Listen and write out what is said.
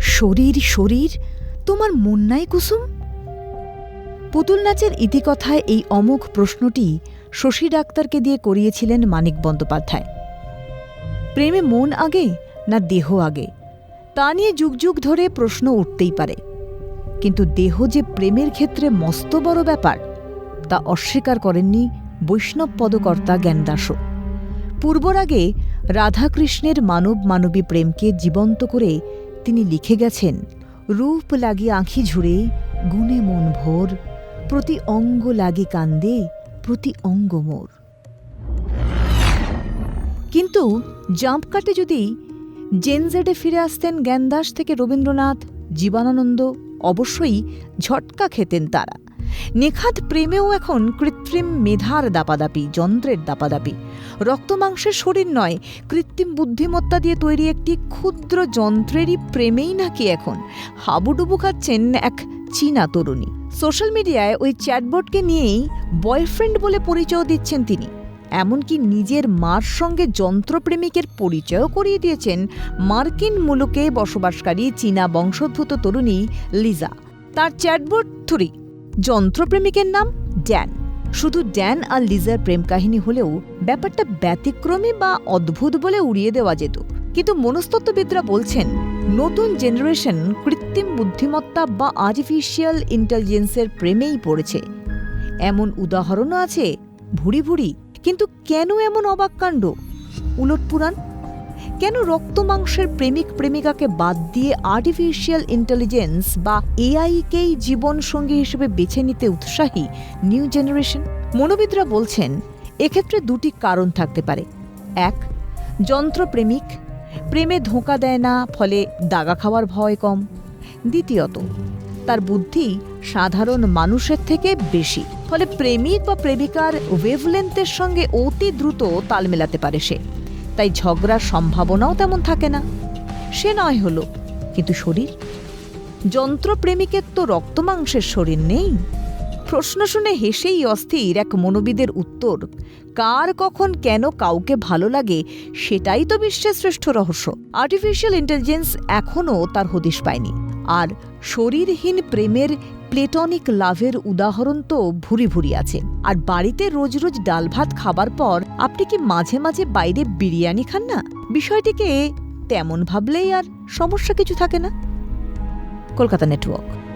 শরীর শরীর, তোমার মন নাই কুসুম? পুতুল নাচের ইতিকথায় এই অমোঘ প্রশ্নটি শশী ডাক্তারকে দিয়ে করিয়েছিলেন মানিক বন্দ্যোপাধ্যায়। প্রেমে মন আগে না দেহ আগে? তা নিয়ে যুগ যুগ ধরে প্রশ্ন উঠতেই পারে। কিন্তু দেহ যে প্রেমের ক্ষেত্রে মস্ত বড় ব্যাপার, তা অস্বীকার করেননি বৈষ্ণব পদকর্তা জ্ঞানদাসও। পূর্বরাগে রাধাকৃষ্ণের মানব মানবী প্রেমকে জীবন্ত করে তিনি লিখে গেছেন, রূপ লাগি আঁখি ঝুড়ে, গুণে মন ভোর, প্রতি অঙ্গ লাগি কান্দে, প্রতি অঙ্গ মোর। কিন্তু জাম্প কাটে যদি জেনজেডে ফিরে আসতেন জ্ঞানদাস থেকে রবীন্দ্রনাথ, জীবনানন্দ, অবশ্যই ঝটকা খেতেন তারা। নেখাত প্রেমেও এখন কৃত্রিম মেধার দাপাদাপি, যন্ত্রের দাপাদাপি। রক্তমাংসের শরীর নয়, কৃত্রিম বুদ্ধিমত্তা দিয়ে তৈরি একটি ক্ষুদ্র যন্ত্রেরই প্রেমেই নাকি এখন। হাবুডুবু খাচ্ছেন এক চীনা তরুণী। সোশ্যাল মিডিয়ায় ওই চ্যাটবটকে নিয়েই বয়ফ্রেন্ড বলে পরিচয় দিচ্ছেন তিনি। এমনকি নিজের মার সঙ্গে যন্ত্রপ্রেমিকের পরিচয়ও করিয়ে দিয়েছেন মার্কিন মুলুকে বসবাসকারী চীনা বংশোদ্ভূত তরুণী লিজা। তার চ্যাটবোর্ড থ্রি যন্ত্রপ্রেমিকের নাম ড্যান। শুধু ড্যান আর লিজার প্রেম কাহিনী হলেও ব্যাপারটা ব্যতিক্রমী বা অদ্ভুত বলে উড়িয়ে দেওয়া যেত। কিন্তু মনস্তত্ত্ববিদরা বলছেন, নতুন জেনারেশন কৃত্রিম বুদ্ধিমত্তা বা আর্টিফিশিয়াল ইন্টেলিজেন্সের প্রেমেই পড়েছে। এমন উদাহরণও আছে ভুড়ি ভুড়ি কিন্তু কেন এমন অবাক কাণ্ড? উলটপুরাণ কেন রক্তমাংসের প্রেমিক প্রেমিকাকে বাদ দিয়ে আর্টিফিশিয়াল ইন্টেলিজেন্স বা এআইকেই জীবন সঙ্গী হিসেবে বেছে নিতে উৎসাহী নিউ জেনারেশন মনোবিদরা বলছেন, এক্ষেত্রে দুটি কারণ থাকতে পারে। এক, যন্ত্রপ্রেমিক, প্রেমে ধোঁকা দেয় না, ফলে দাগা খাওয়ার ভয় কম। দ্বিতীয়ত, তার বুদ্ধি সাধারণ মানুষের থেকে বেশি, ফলে প্রেমিক বা প্রেমিকার ওয়েভলেন্থের সঙ্গে অতি দ্রুত তাল মেলাতে পারে সে। তাই ঝগড়ার সম্ভাবনাও তেমন থাকে না। সে নয় হলো, কিন্তু শরীর? যন্ত্রপ্রেমিকের তো রক্তমাংসের শরীর নেই। প্রশ্ন শুনে হেসেই অস্থির এক মনোবিদের উত্তর, কার কখন কেন কাউকে ভালো লাগে সেটাই তো বিশ্বের শ্রেষ্ঠ রহস্য। আর্টিফিশিয়াল ইন্টেলিজেন্স এখনও তার হদিশ পায়নি। আর শরীরহীন প্রেমের প্লেটনিক লাভের উদাহরণ তো ভুরি ভুরি আছে। আর বাড়িতে রোজ রোজ ডাল ভাত খাবার পর আপনি কি মাঝে মাঝে বাইরে বিরিয়ানি খান না? বিষয়টিকে তেমন ভাবলেই আর সমস্যা কিছু থাকে না। কলকাতা নেটওয়ার্ক।